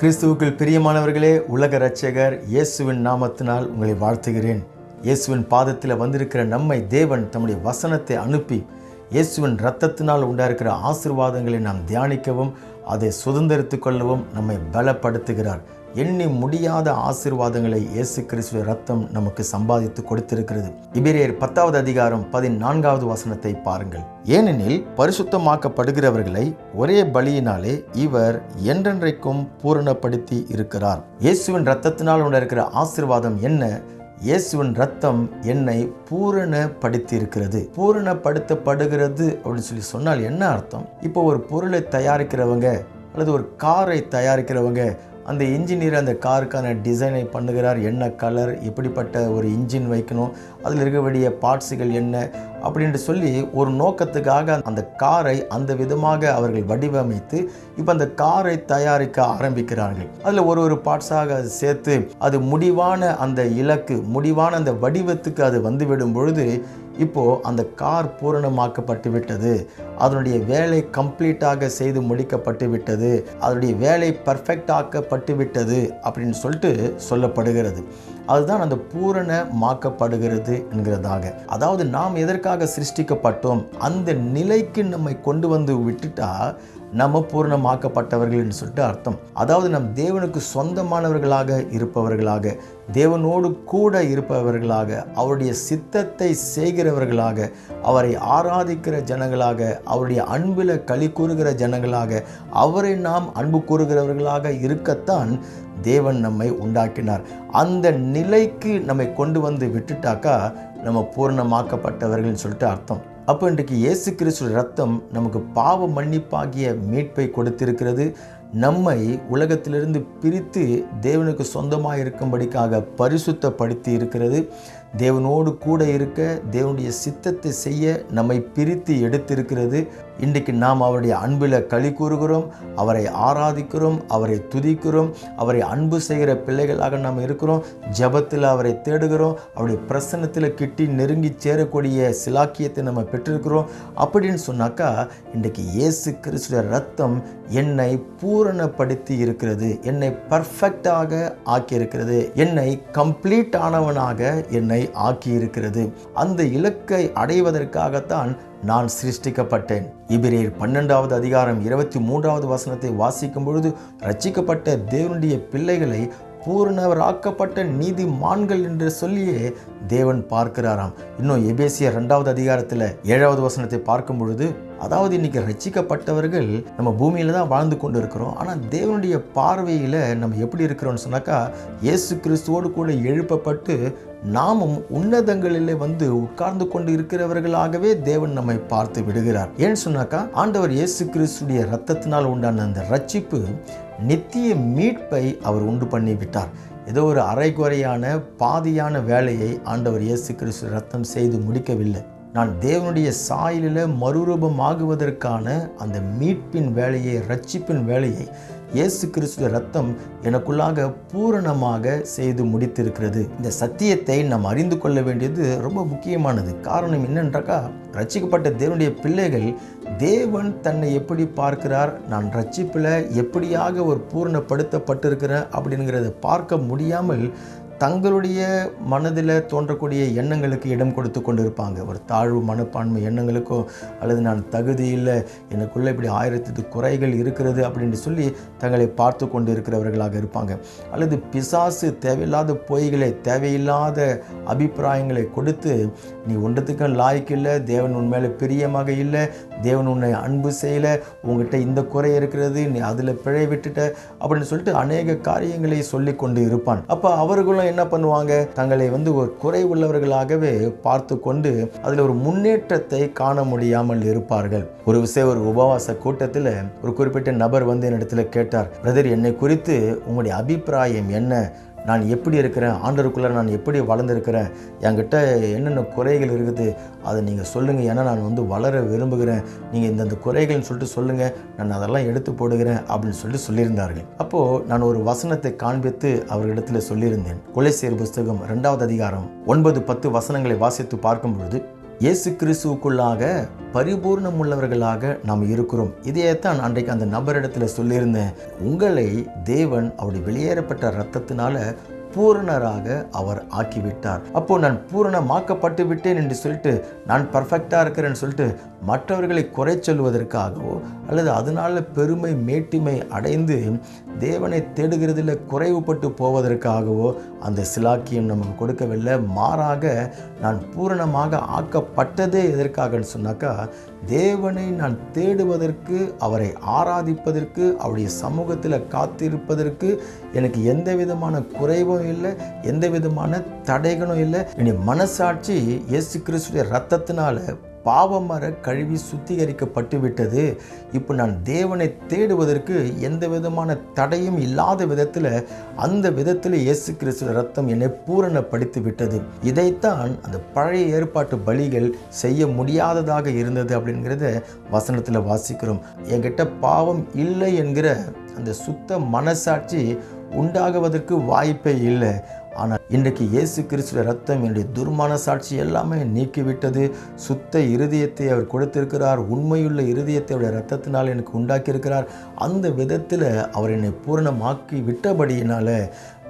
கிறிஸ்துவுக்குள் பிரியமானவர்களே உலக ரட்சகர் இயேசுவின் நாமத்தினால் உங்களை வாழ்த்துகிறேன். இயேசுவின் பாதத்தில் வந்திருக்கிற நம்மை தேவன் தம்முடைய வசனத்தை அனுப்பி இயேசுவின் இரத்தத்தினால் உண்டாயிருக்கிற ஆசீர்வாதங்களை நாம் தியானிக்கவும் அதை சுதந்திரித்துக் கொள்ளவும் நம்மை பலப்படுத்துகிறார். எண்ணி முடியாத ஆசீர்வாதங்களை இயேசு கிறிஸ்துவ ரத்தம் நமக்கு சம்பாதித்து கொடுத்திருக்கிறது. இபிரேர் பத்தாவது அதிகாரம் பதினான்காவது வசனத்தை பாருங்கள். ஏனெனில் பரிசுத்தமாக்கப்படுகிறவர்களை ஒரே பலியினாலே இவர் என்றென்றைக்கும் பூரணப்படுத்தி இருக்கிறார். இயேசுவின் ரத்தத்தினால் உண்டாயிருக்கிற ஆசிர்வாதம் என்ன? இயேசுவின் ரத்தம் என்னை பூரணப்படுத்தி இருக்கிறது பூரணப்படுத்தப்படுகிறது அப்படின்னு சொல்லி சொன்னால் என்ன அர்த்தம்? இப்போ ஒரு பொருளை தயாரிக்கிறவங்க அல்லது ஒரு காரை தயாரிக்கிறவங்க அந்த இன்ஜினியர் அந்த காருக்கான டிசைனை பண்ணுகிறார். என்ன கலர் எப்படிப்பட்ட ஒரு இன்ஜின் வைக்கணும் அதில் இருக்கக்கூடிய பார்ட்ஸுகள் என்ன அப்படின்ட்டு சொல்லி ஒரு நோக்கத்துக்காக அந்த காரை அந்த விதமாக அவர்கள் வடிவமைத்து இப்போ அந்த காரை தயாரிக்க ஆரம்பிக்கிறார்கள். அதில் ஒரு ஒரு பார்ட்ஸாக அது சேர்த்து அது முடிவான அந்த இலக்கு முடிவான அந்த வடிவத்துக்கு அது வந்துவிடும் பொழுது இப்போது அந்த கார் பூரணமாக்கப்பட்டு விட்டது. அதனுடைய வேலை கம்ப்ளீட்டாக செய்து முடிக்கப்பட்டு விட்டது. அதனுடைய வேலை பர்ஃபெக்ட் ஆக்கப்பட்டு விட்டது அப்படின்னு சொல்லிட்டு சொல்லப்படுகிறது. அதுதான் அந்த பூரணமாக்கப்படுகிறது என்கிறதாக. அதாவது நாம் எதற்காக சிருஷ்டிக்கப்பட்டோம்? அந்த நிலைக்கு நம்மை கொண்டு வந்து விட்டுட்டா நம்ம பூரணமாக்கப்பட்டவர்கள்னு என்று சொல்லிட்டு அர்த்தம். அதாவது நம் தேவனுக்கு சொந்தமானவர்களாக இருப்பவர்களாக தேவனோடு கூட இருப்பவர்களாக அவருடைய சித்தத்தை செய்கிறவர்களாக அவரை ஆராதிக்கிற ஜனங்களாக அவருடைய அன்பில் களி கூறுகிற ஜனங்களாக அவரை நாம் அன்பு கூறுகிறவர்களாக இருக்கத்தான் தேவன் நம்மை உண்டாக்கினார். அந்த நிலைக்கு நம்மை கொண்டு வந்து விட்டுட்டாக்கா நம்ம பூர்ணமாக்கப்பட்டவர்கள்னு சொல்லிட்டு அர்த்தம். அப்போ இன்றைக்கு இயேசு கிறிஸ்து ரத்தம் நமக்கு பாவ மன்னிப்பாகிய மீட்பை கொடுத்திருக்கிறது. நம்மை உலகத்திலிருந்து பிரித்து தேவனுக்கு சொந்தமாக இருக்கும்படிக்காக பரிசுத்தப்படுத்தி இருக்கிறது தேவனோடு கூட இருக்க தேவனுடைய சித்தத்தை செய்ய நம்மை பிரித்து எடுத்திருக்கிறது. இன்றைக்கு நாம் அவருடைய அன்பில் களி கூறுகிறோம் அவரை ஆராதிக்கிறோம் அவரை துதிக்கிறோம் அவரை அன்பு செய்கிற பிள்ளைகளாக நாம் இருக்கிறோம். ஜபத்தில் அவரை தேடுகிறோம் அவருடைய பிரசன்னத்தில் கிட்டி நெருங்கி சேரக்கூடிய சிலாக்கியத்தை நம்ம பெற்றிருக்கிறோம். அப்படின்னு சொன்னாக்கா இன்றைக்கு இயேசு கிறிஸ்துடைய ரத்தம் என்னை பூரணப்படுத்தி இருக்கிறது என்னை பர்ஃபெக்டாக ஆக்கியிருக்கிறது என்னை கம்ப்ளீட் ஆனவனாக என்னை ஆக்கி இருக்கிறது அந்த இலக்கை அடைவதற்காகத்தான் நான் சிருஷ்டிக்கப்பட்டேன். இபிரேர் பன்னெண்டாவது அதிகாரம் இருபத்தி மூன்றாவது வசனத்தை வாசிக்கும் பொழுது ரச்சிக்கப்பட்ட தேவனுடைய பிள்ளைகளை பூரணவராக்கப்பட்ட நீதிமான்கள் என்று சொல்லியே தேவன் பார்க்கிறாராம். இன்னும் எபேசிய ரெண்டாவது அதிகாரத்தில் ஏழாவது வசனத்தை பார்க்கும் பொழுது அதாவது இன்னைக்கு ரட்சிக்கப்பட்டவர்கள் நம்ம பூமியில தான் வாழ்ந்து கொண்டு இருக்கிறோம் ஆனால் தேவனுடைய பார்வையில் நம்ம எப்படி இருக்கிறோம்னு சொன்னாக்கா இயேசு கிறிஸ்துவோடு கூட எழுப்பப்பட்டு நாமும் உன்னதங்களிலே வந்து உட்கார்ந்து கொண்டு இருக்கிறவர்களாகவே தேவன் நம்மை பார்த்து விடுகிறார். ஏன்னு சொன்னாக்கா ஆண்டவர் இயேசு கிறிஸ்துடைய ரத்தத்தினால் உண்டான அந்த ரட்சிப்பு நித்திய மீட்பை அவர் உண்டு பண்ணிவிட்டார். ஏதோ ஒரு அரைகுறையான பாதியான வேலையை ஆண்டவர் இயேசு கிறிஸ்து ரத்தம் செய்து முடிக்கவில்லை. நான் தேவனுடைய சாயலில் மறுரூபமாகுவதற்கான அந்த மீட்பின் வேலையை ரட்சிப்பின் வேலையை இயேசு கிறிஸ்துவ ரத்தம் எனக்குள்ளாக பூரணமாக செய்து முடித்திருக்கிறது. இந்த சத்தியத்தை நாம் அறிந்து கொள்ள வேண்டியது ரொம்ப முக்கியமானது. காரணம் என்னென்றாக்கா ரட்சிக்கப்பட்ட தேவனுடைய பிள்ளைகள் தேவன் தன்னை எப்படி பார்க்கிறார் நான் ரட்சிப்பில் எப்படியாக ஒரு பூரணப்படுத்தப்பட்டிருக்கிறேன் அப்படிங்கிறத பார்க்க முடியாமல் தங்களுடைய மனதில் தோன்றக்கூடிய எண்ணங்களுக்கு இடம் கொடுத்து கொண்டு இருப்பாங்க ஒரு தாழ்வு மனப்பான்மை எண்ணங்களுக்கோ அல்லது நான் தகுதி இல்லை எனக்குள்ளே இப்படி ஆயிரத்து குறைகள் இருக்கிறது அப்படின்னு சொல்லி தங்களை பார்த்து கொண்டு இருக்கிறவர்களாக இருப்பாங்க. அல்லது பிசாசு தேவையில்லாத பொய்களை தேவையில்லாத அபிப்பிராயங்களை கொடுத்து நீ ஒன்றத்துக்கும் லாய்க்கு இல்லை தேவன் உன் மேலே பிரியமாக இல்லை தேவன் உன்னை அன்பு செய்யலை உங்ககிட்ட இந்த குறை இருக்கிறது நீ அதில் பிழை விட்டுட்ட அப்படின்னு சொல்லிட்டு அநேக காரியங்களை சொல்லி கொண்டு இருப்பான். அப்போ அவர்களும் என்ன பண்ணுவாங்க? தங்களை வந்து ஒரு குறை உள்ளவர்களாகவே பார்த்து கொண்டு அதில் ஒரு முன்னேற்றத்தை காண முடியாமல் இருப்பார்கள். ஒரு விஷயம் ஒரு உபவாச கூட்டத்தில் ஒரு குறிப்பிட்ட நபர் வந்து என்னிடத்துல கேட்டார் பிரதர் என்னை குறித்து உங்களுடைய அபிப்பிராயம் என்ன? நான் எப்படி இருக்கிறேன்? ஆண்டருக்குள்ளே நான் எப்படி வளர்ந்துருக்கிறேன்? என்கிட்ட என்னென்ன குறைகள் இருக்குது? அதை நீங்கள் சொல்லுங்கள் ஏன்னா நான் வந்து வளர விரும்புகிறேன். நீங்கள் இந்தந்த குறைகள்னு சொல்லிட்டு சொல்லுங்கள் நான் அதெல்லாம் எடுத்து போடுகிறேன் அப்படின்னு சொல்லிட்டு சொல்லியிருந்தார்கள். அப்போது நான் ஒரு வசனத்தை காண்பித்து அவர்களிடத்தில் சொல்லியிருந்தேன். கொலைசேர் புஸ்தகம் ரெண்டாவது அதிகாரம் ஒன்பது பத்து வசனங்களை வாசித்து பார்க்கும் பொழுது இயேசு கிறிஸ்துவுக்குள்ளாக பரிபூர்ணம் உள்ளவர்களாக நாம் இருக்கிறோம். இதையேத்தான் அன்றைக்கு அந்த நபரிடத்தில் சொல்லியிருந்தேன். உங்களை தேவன் அவருடைய வெளியேறப்பட்ட ரத்தத்தினால பூரணராக அவர் ஆக்கிவிட்டார். அப்போ நான் பூரணமாக்கப்பட்டு விட்டேன் என்று சொல்லிட்டு நான் பர்ஃபெக்டாக இருக்கிறேன்னு சொல்லிட்டு மற்றவர்களை குறை சொல்வதற்காகவோ அல்லது அதனால பெருமை மேட்டிமை அடைந்து தேவனை தேடுகிறதில் குறைவுபட்டு போவதற்காகவோ அந்த சிலாக்கியம் நமக்கு கொடுக்கவில்லை. மாறாக நான் பூரணமாக ஆக்கப்பட்டதே எதற்காகன்னு சொன்னாக்கா தேவனை நான் தேடுவதற்கு அவரை ஆராதிப்பதற்கு அவருடைய சமூகத்தில் காத்திருப்பதற்கு எனக்கு எந்த விதமான குறைவும் இல்லை எந்த விதமான தடைகளும் இல்லை. இனி மனசாட்சி இயேசு கிறிஸ்துடைய ரத்தத்தினால பாவமர கழுவி சுத்திகரிக்கப்பட்டு விட்டது. இப்போ நான் தேவனை தேடுவதற்கு எந்த விதமான தடையும் இல்லாத விதத்தில் அந்த விதத்தில் இயேசு கிறிஸ்து ரத்தம் என்னை பூரணப்படுத்தி விட்டது. இதைத்தான் அந்த பழைய ஏற்பாட்டு பலிகள் செய்ய முடியாததாக இருந்தது அப்படிங்கிறத வசனத்தில் வாசிக்கிறோம். என்கிட்ட பாவம் இல்லை என்கிற அந்த சுத்த மனசாட்சி உண்டாகுவதற்கு வாய்ப்பே இல்லை. ஆனால் இன்றைக்கு இயேசு கிறிஸ்துவ ரத்தம் என்னுடைய துர்மான சாட்சி எல்லாமே நீக்கிவிட்டது. சுத்த இருதயத்தை அவர் கொடுத்திருக்கிறார். உண்மையுள்ள இருதயத்தை அவருடைய ரத்தத்தினால் எனக்கு உண்டாக்கியிருக்கிறார். அந்த விதத்தில் அவர் என்னை பூரணமாக்கி விட்டபடியினால்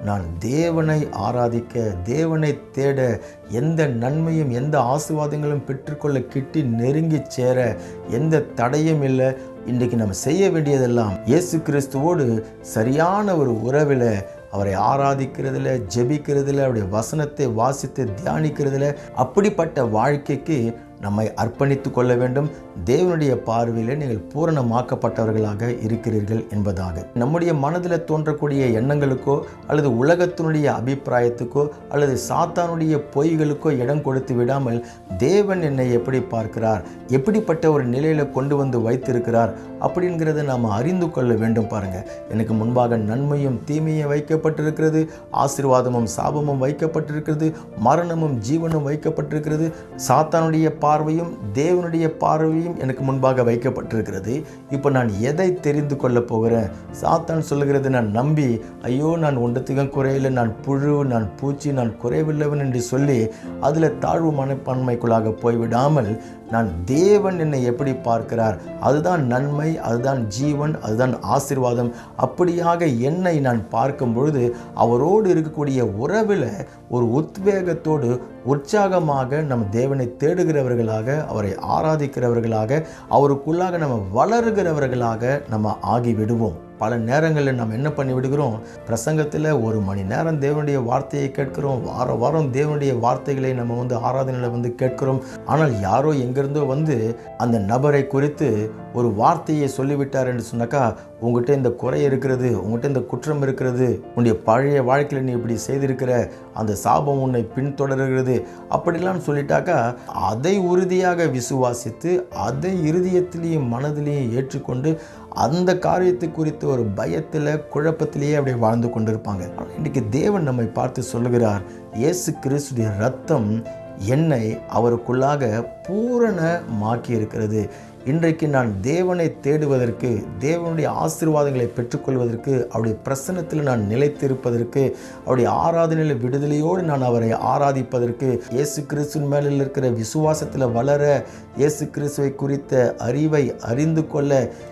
நான் தேவனை ஆராதிக்க தேவனை தேட எந்த நன்மையும் எந்த ஆசீர்வாதங்களும் பெற்றுக்கொள்ள கிட்டி நெருங்கி சேர எந்த தடையும் இல்லை. இன்றைக்கு நம்ம செய்ய வேண்டியதெல்லாம் இயேசு கிறிஸ்துவோடு சரியான ஒரு உறவில் அவரை ஆராதிக்கிறதுல ஜெபிக்கிறதுல அவருடைய வசனத்தை வாசித்து தியானிக்கிறதுல அப்படிப்பட்ட வாழ்க்கைக்கு நம்மை அர்ப்பணித்து கொள்ள வேண்டும். தேவனுடைய பார்வையில் நீங்கள் பூரணமாக்கப்பட்டவர்களாக இருக்கிறீர்கள் என்பதாக. நம்முடைய மனதில் தோன்றக்கூடிய எண்ணங்களுக்கோ அல்லது உலகத்தினுடைய அபிப்பிராயத்துக்கோ அல்லது சாத்தானுடைய பொய்களுக்கோ இடம் கொடுத்து விடாமல் தேவன் என்னை எப்படி பார்க்கிறார்? எப்படிப்பட்ட ஒரு நிலையில் கொண்டு வந்து வைத்திருக்கிறார்? அப்படிங்கிறத நாம் அறிந்து கொள்ள வேண்டும் பாருங்கள் எனக்கு முன்பாக நன்மையும் தீமையும் வைக்கப்பட்டிருக்கிறது. ஆசீர்வாதமும் சாபமும் வைக்கப்பட்டிருக்கிறது. மரணமும் ஜீவனும் வைக்கப்பட்டிருக்கிறது. சாத்தானுடைய பார்வையும் தேவனுடைய பார்வையும் எனக்கு முன்பாக வைக்கப்பட்டிருக்கிறது. இப்போ நான் எதை தெரிந்து கொள்ளப் போகிறேன்? சாத்தான் சொல்லுகிறது நான் நம்பி ஐயோ நான் ஒன்றத்துக்கும் குறையில்லை நான் புழு நான் பூச்சி நான் குறைவில்லவன் என்று சொல்லி அதில் தாழ்வு மனப்பான்மைக்குள்ளாக போய்விடாமல் நான் தேவன் என்னை எப்படி பார்க்கிறார்? அதுதான் நன்மை அதுதான் ஜீவன் அதுதான் ஆசீர்வாதம். அப்படியாக என்னை நான் பார்க்கும் பொழுது அவரோடு இருக்கக்கூடிய உறவில் ஒரு உத்வேகத்தோடு உற்சாகமாக நம் தேவனை தேடுகிறவர்களாக அவரை ஆராதிக்கிறவர்களாக அவருக்குள்ளாக நம்ம வளருகிறவர்களாக நம்ம ஆகிவிடுவோம். பல நேரங்களில் நம்ம என்ன பண்ணி விடுகிறோம்? பிரசங்கத்தில் ஒரு மணி நேரம் தேவனுடைய வார்த்தையை கேட்கிறோம். வார வாரம் தேவனுடைய வார்த்தைகளை நம்ம வந்து ஆராதனையில் வந்து கேட்கிறோம். ஆனால் யாரோ எங்கேருந்தோ வந்து அந்த நபரை குறித்து ஒரு வார்த்தையை சொல்லிவிட்டார் என்று சொன்னாக்கா உங்ககிட்ட இந்த குறை இருக்கிறது உங்ககிட்ட இந்த குற்றம் இருக்கிறது உன்னுடைய பழைய வாழ்க்கையில் நீ இப்படி செய்திருக்கிற அந்த சாபம் உன்னை பின்தொடர்கிறது அப்படிலாம் சொல்லிட்டாக்கா அதை உறுதியாக விசுவாசித்து அதை இருதயத்திலையும் மனதிலையும் ஏற்றுக்கொண்டு அந்த காரியத்தை குறித்து ஒரு பயத்தில் குழப்பத்திலேயே அப்படியே வாழ்ந்து கொண்டிருப்பாங்க. இன்றைக்கு தேவன் நம்மை பார்த்து சொல்லுகிறார் இயேசு கிறிஸ்துடைய ரத்தம் என்னை அவருக்குள்ளாக பூரணமாக்கி இருக்கிறது இன்றைக்கு நான் தேவனை தேடுவதற்கு தேவனுடைய ஆசீர்வாதங்களை பெற்றுக்கொள்வதற்கு அவருடைய பிரசன்னத்தில் நான் நிலைத்திருப்பதற்கு அவருடைய ஆராதனையில் விடுதலையோடு நான் அவரை ஆராதிப்பதற்கு இயேசு கிறிஸ்துவின் மேலில் இருக்கிற விசுவாசத்தில் வளர இயேசு கிறிஸ்துவை குறித்த அறிவை அறிந்து கொள்ள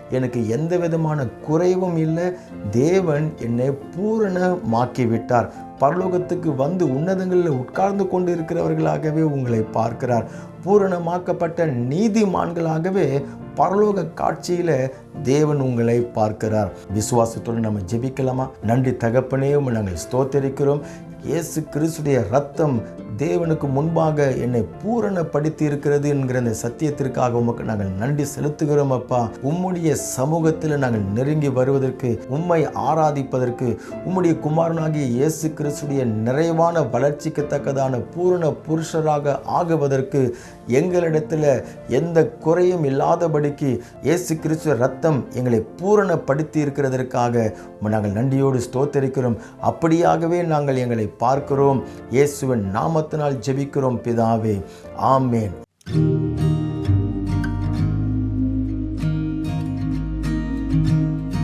எனக்கு எந்த விதமான குறைவும் இல்லை. தேவன் என்னை பூரணமாக்கிவிட்டார். பரலோகத்துக்கு வந்து உன்னதங்களில் உட்கார்ந்து கொண்டு இருக்கிறவர்களாகவே உங்களை பார்க்கிறார். பூரணமாக்கப்பட்ட நீதிமான்களாகவே பரலோக காட்சியில தேவன் உங்களை பார்க்கிறார். விசுவாசத்தோடு நம்ம ஜெபிக்கலாமா? நன்றி தகப்பனே நாங்கள் ஸ்தோத்தரிக்கிறோம். இயேசு கிறிஸ்துடைய ரத்தம் தேவனுக்கு முன்பாக என்னை பூரணப்படுத்தி இருக்கிறது என்கிற அந்த சத்தியத்திற்காக உமக்கு நாங்கள் நன்றி செலுத்துகிறோம் அப்பா. உம்முடைய சமூகத்தில் நாங்கள் நெருங்கி வருவதற்கு உம்மை ஆராதிப்பதற்கு உம்முடைய குமாரனாகிய இயேசு கிறிஸ்துடைய நிறைவான வளர்ச்சிக்கு தக்கதான பூரண புருஷராக ஆகுவதற்கு எங்களிடத்தில் எந்த குறையும் இல்லாதபடிக்கு இயேசு கிறிஸ்துவ ரத்தம் எங்களை பூரணப்படுத்தி இருக்கிறதற்காக நாங்கள் நன்றியோடு ஸ்தோத்தரிக்கிறோம். அப்படியாகவே நாங்கள் எங்களை பார்க்கிறோம். இயேசுவின் நாமத்தினால் ஜெபிக்கிறோம் பிதாவே. ஆமேன்.